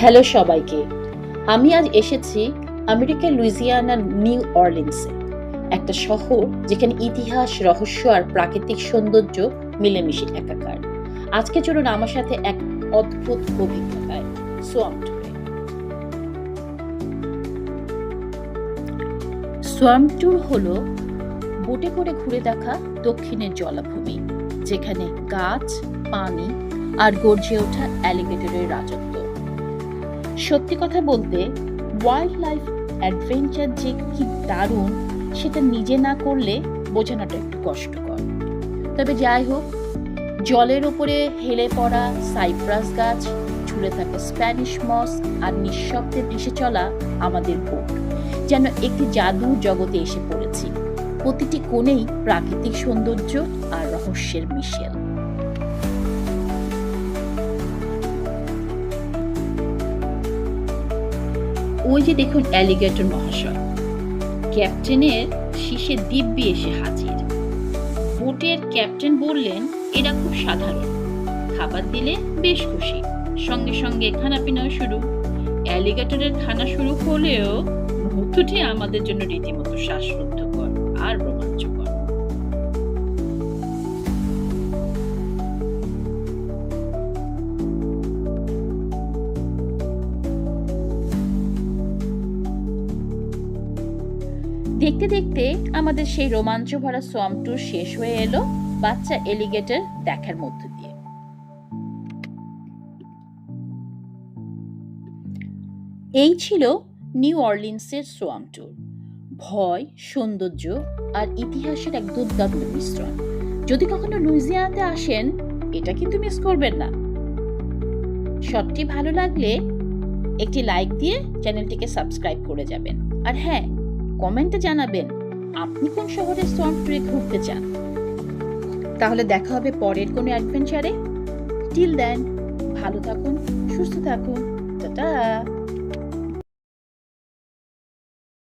Hello সবাইকে। আমি আজ এসেছি আমেরিকার লুইজিয়ানার নিউ অরলিন্সে, একটা শহর যেখানে ইতিহাস, রহস্য আর প্রাকৃতিক সৌন্দর্য মিলেমিশে একাকার। আজকে চলুন আমার সাথে এক অদ্ভুত অভিজ্ঞতায় সোয়াম ট্যুরে সোয়াম ট্যুর হলো বোটে করে ঘুরে দেখা দক্ষিণের জলাভূমি, যেখানে গাছ, পানি আর গর্জে ওঠা অ্যালিগেটরের রাজত্ব। সত্যি কথা বলতে ওয়াইল্ড লাইফ অ্যাডভেঞ্চার যে কি দারুণ, সেটা নিজে না করলে বোঝানোটা একটু কষ্টকর। তবে যাই হোক, জলের ওপরে হেলে পড়া সাইপ্রাস গাছ, ঝুলে থাকা স্প্যানিশ মস আর নিঃশব্দে ভেসে চলা আমাদের বোট যেন একটি জাদু জগতে এসে পড়েছি। প্রতিটি কোণেই প্রাকৃতিক সৌন্দর্য আর রহস্যের মিশেল। ওই যে দেখুন অ্যালিগেটর মহাশয়। ক্যাপ্টেনের শীষে দিব্যি এসে হাজির। বোটের ক্যাপ্টেন বললেন, এরা খুব সাধারণ। খাবার দিলে বেশ খুশি। সঙ্গে সঙ্গে খানা পিনাও শুরু। অ্যালিগেটরের খানা শুরু হলেও মুহূর্তটি আমাদের জন্য রীতিমতো শ্বাসরুদ্ধকর দেখতে দেখতে আমাদের সেই রোমাঞ্চ ভরা সোয়াম ট্যুর শেষ হয়ে এলো বাচ্চা এলিগেটর দেখার মধ্য দিয়ে। এই ছিল নিউ অরলিন্সের সোয়াম ট্যুর ভয়, সৌন্দর্য আর ইতিহাসের এক দুর্দান্ত মিশ্রণ। যদি কখনো লুইজিয়ানাতে আসেন, এটা কিন্তু মিস করবেন না। শটটি ভালো লাগলে একটি লাইক দিয়ে চ্যানেলটিকে সাবস্ক্রাইব করে যাবেন। আর হ্যাঁ কমেন্টে জানাবেন, আপনি কোন শহরে সোয়াম ট্যুরে ঘুরতে চান? তাহলে দেখা হবে পরের কোনো অ্যাডভেঞ্চারে। টিল দেন ভালো থাকুন, সুস্থ থাকুন, টাটা।